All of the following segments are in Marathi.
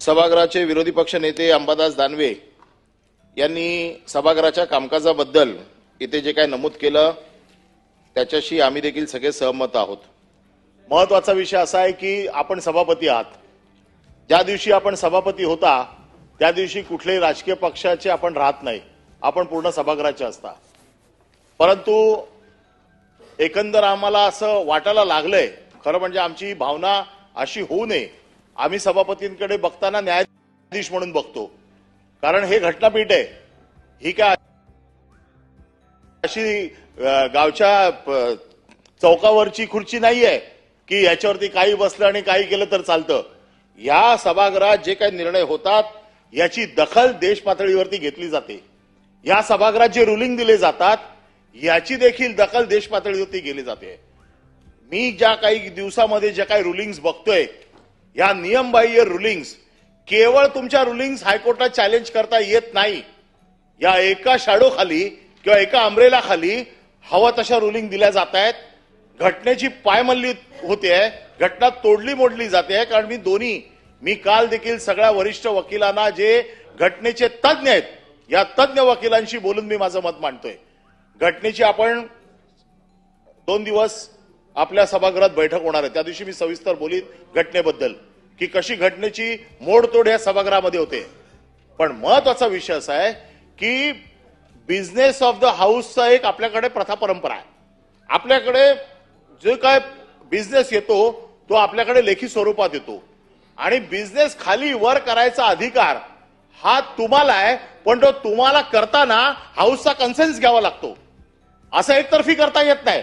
सभागृहाचे विरोधी पक्ष नेते अंबादास दानवे यांनी सभागृहाच्या कामकाजाबद्दल इथे जे काय नमूद केलं त्याच्याशी आम्ही देखील सगळे सहमत आहोत. महत्त्वाचा विषय असा आहे की आपण सभापती आहात. ज्या दिवशी आपण सभापती होता त्या दिवशी कुठल्याही राजकीय पक्षाचे आपण राहत नाही. आपण पूर्ण सभागृहाचे असता. परंतु एकंदर आम्हाला असं वाटायला लागलंय. खरं म्हणजे आमची भावना अशी होऊ नये आम्ही सभापतींकडे बघताना न्यायाधीश म्हणून बघतो. कारण हे घटनापीठ आहे. ही काय अशी गावच्या चौकावरची खुर्ची नाही आहे की याच्यावरती काही बसलं आणि काही केलं तर चालतं. या सभागृहात जे काही निर्णय होतात याची दखल देश पातळीवरती घेतली जाते. या सभागृहात जे रुलिंग दिले जातात याची देखील दखल देश पातळीवरती गेली जाते. मी ज्या काही दिवसामध्ये ज्या काही रुलिंग्स बघतोय या नियमबाह्य रुलिंग्स केवळ तुमच्या रुलिंग्स हायकोर्टात चॅलेंज करता येत नाही. या एका शॅडो खाली किंवा एका अमरेला खाली हवा तशा रुलिंग दिल्या जात आहेत. घटनेची पायमल्ली होते घटना तोडली मोडली जाते कारण मी दोन्ही मी काल देखील सगळ्या वरिष्ठ वकिलांना जे घटनेचे तज्ज्ञ आहेत या तज्ज्ञ वकिलांशी बोलून मी माझं मत मांडतोय. घटनेची आपण दोन दिवस आपल्या सभागृहात बैठक होणार आहे. त्या दिवशी मी सविस्तर बोलीन घटनेबद्दल. की कशी घटनेची मोडतोड या सभागृहामध्ये होते. पण महत्त्वाचा विषय असा आहे की बिझनेस ऑफ द हाऊसचा एक आपल्याकडे प्रथा परंपरा आहे. आपल्याकडे जो काय बिझनेस येतो तो आपल्याकडे लेखी स्वरूपात येतो. आणि बिझनेस खाली वर करायचा अधिकार हा तुम्हाला आहे पण तो तुम्हाला करताना हाऊसचा कन्सेन्स घ्यावा लागतो. असं एकतर्फी करता येत नाही.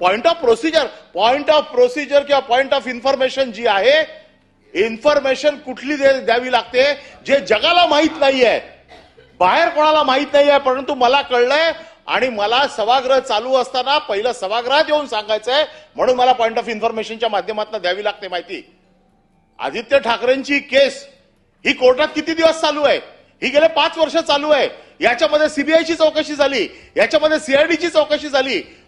point of procedure point of procedure किंवा पॉइंट ऑफ इन्फॉर्मेशन जी आहे इन्फॉर्मेशन कुठली दे- द्यावी लागते जे जगाला माहीत नाहीये. बाहेर कोणाला माहीत नाहीये परंतु मला कळलंय आणि मला सभागृह चालू असताना पहिलं सभागृहात येऊन सांगायचंय म्हणून मला पॉइंट ऑफ इन्फॉर्मेशनच्या माध्यमातून द्यावी लागते माहिती. आदित्य ठाकरेंची केस ही कोर्टात किती दिवस चालू आहे? ही गेले पाच वर्ष चालू आहे. याच्यामध्ये सीबीआयची चौकशी झाली. याच्यामध्ये सीआयडीची चौकशी झाली.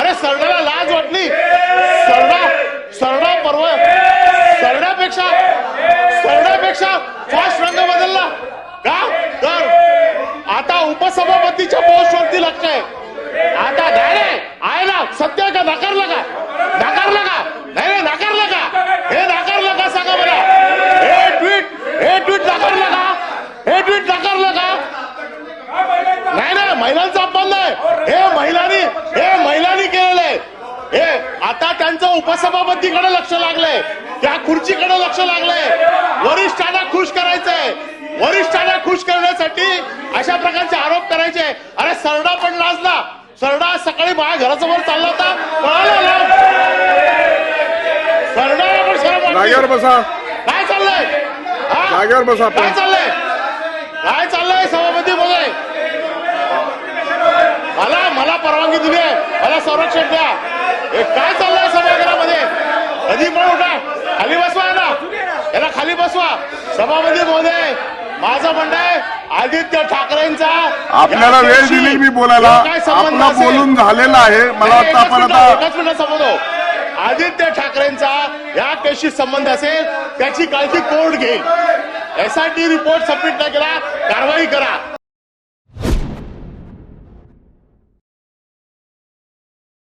अरे सरड्याला लाज वाटली. सरडा सरडा परवा. सरड्यापेक्षा सरड्यापेक्षा फास्ट रंग बदलला. का? तर आता उपसभापतीच्या पोस्टवरती लक्ष आहे आता नाही नाही, आहे ना सत्य आहे का नाकारलं का नाकारलं का नाही नाही नाकारलं का हे नाकारलं का सांगा मला हे ट्विट हे ट्विट नाकारलं का हे ट्विट नाकारलं का नाही नाही महिलांचा अपमान नाही हे महिलांनी हे महिलांनी केलेलं आहे हे आता त्यांचं उपसभापतीकडे लक्ष लागलंय. त्या खुर्चीकडे लक्ष लागलंय. वरिष्ठांना खुश करायचंय. वरिष्ठांना खुश करण्यासाठी अशा प्रकारचे आरोप करायचे. अरे सरडा पण लाजला सरडा आज सकाळी माझ्या घरासमोर चालला होता. पळाला बसा. काय चाललंय? बसा. काय चाललंय? काय चाललंय सभापती महोदय मला मला परवानगी दिली आहे. मला संरक्षण द्या. काय चाललंय सभागृहामध्ये कधी पण उठा. खाली बसवा ना. याला खाली बसवा. सभापती महोदय माझं म्हणणं आहे. आदित्य ठाकरेंचा. आपल्याला वेळ दिली मी बोलायला. जो काय संबंध आपला बोलून झालेला आहे. मला वाटतं आपण आता मिनिट संबोधो आदित्य ठाकरेंचा या केसशी संबंध असेल त्याची काळजी कोर्ट घेईल. एसआयटी रिपोर्ट सबमिट नाही केला कारवाई करा.